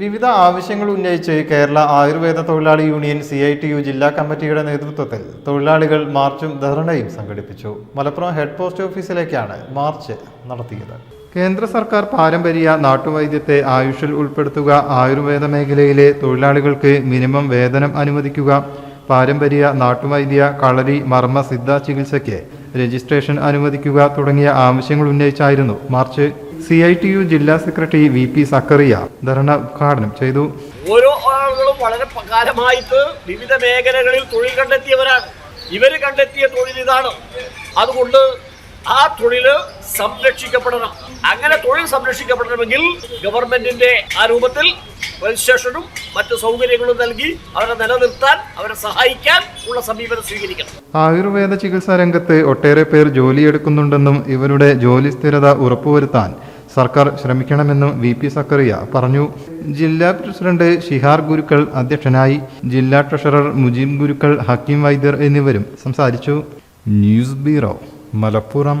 വിവിധ ആവശ്യങ്ങൾ ഉന്നയിച്ച് കേരള ആയുർവേദ തൊഴിലാളി union C I T U ജില്ലാ കമ്മിറ്റിയുടെ നേതൃത്വത്തിൽ തൊഴിലാളികൾ മാർച്ചും ധർണയും സംഘടിപ്പിച്ചു. മലപ്പുറം ഹെഡ് പോസ്റ്റ് ഓഫീസിലേക്കാണ് മാർച്ച് നടത്തിയത്. കേന്ദ്ര സർക്കാർ പാരമ്പര്യ നാട്ടുവൈദ്യത്തെ ആയുഷിൽ ഉൾപ്പെടുത്തുക ആയുർവേദ മേഖലയിലെ തൊഴിലാളികൾക്ക് മിനിമം വേതനം അനുവദിക്കുക പാരമ്പര്യ നാട്ടുവൈദ്യ കളരി മർമ്മ സിദ്ധ ചികിത്സയ്ക്ക് രജിസ്ട്രേഷൻ അനുവദിക്കുക തുടങ്ങിയ ആവശ്യങ്ങൾ ഉന്നയിച്ചായിരുന്നു march C I T U ജില്ലാ secretary V P Zakariya dharna ഉദ്ഘാടനം ചെയ്തു. ഓരോ ആളുകളും വളരെ കാലമായിട്ട് വിവിധ മേഖലകളിൽ തൊഴിൽ കണ്ടെത്തിയവരാണ്. ഇവർ കണ്ടെത്തിയ തൊഴിൽ ഇതാണ്. അതുകൊണ്ട് ആ തൊഴിൽ സംരക്ഷിക്കപ്പെടണം. അങ്ങനെ തൊഴിൽ സംരക്ഷിക്കപ്പെടണമെങ്കിൽ ഗവൺമെന്റിന്റെ ആ രൂപത്തിൽ രജിസ്ട്രേഷനും മറ്റ് സൗകര്യങ്ങളും നൽകി അവരെ നിലനിർത്താൻ അവരെ സഹായിക്കാൻ ഉള്ള സമീപനം സ്വീകരിക്കണം. ആയുർവേദ ചികിത്സാ രംഗത്ത് ഒട്ടേറെ പേർ ജോലിയെടുക്കുന്നുണ്ടെന്നും ഇവരുടെ ജോലി സ്ഥിരത ഉറപ്പുവരുത്താൻ സർക്കാർ ശ്രമിക്കണമെന്നും വി പി സക്കറിയ പറഞ്ഞു. ജില്ലാ പ്രസിഡന്റ് ഷിഹാർ ഗുരുക്കൾ അധ്യക്ഷനായി ജില്ലാ ട്രഷറർ മുജീബ് ഗുരുക്കൾ ഹക്കീം വൈദ്യർ എന്നിവരും സംസാരിച്ചു. News bureau Malappuram.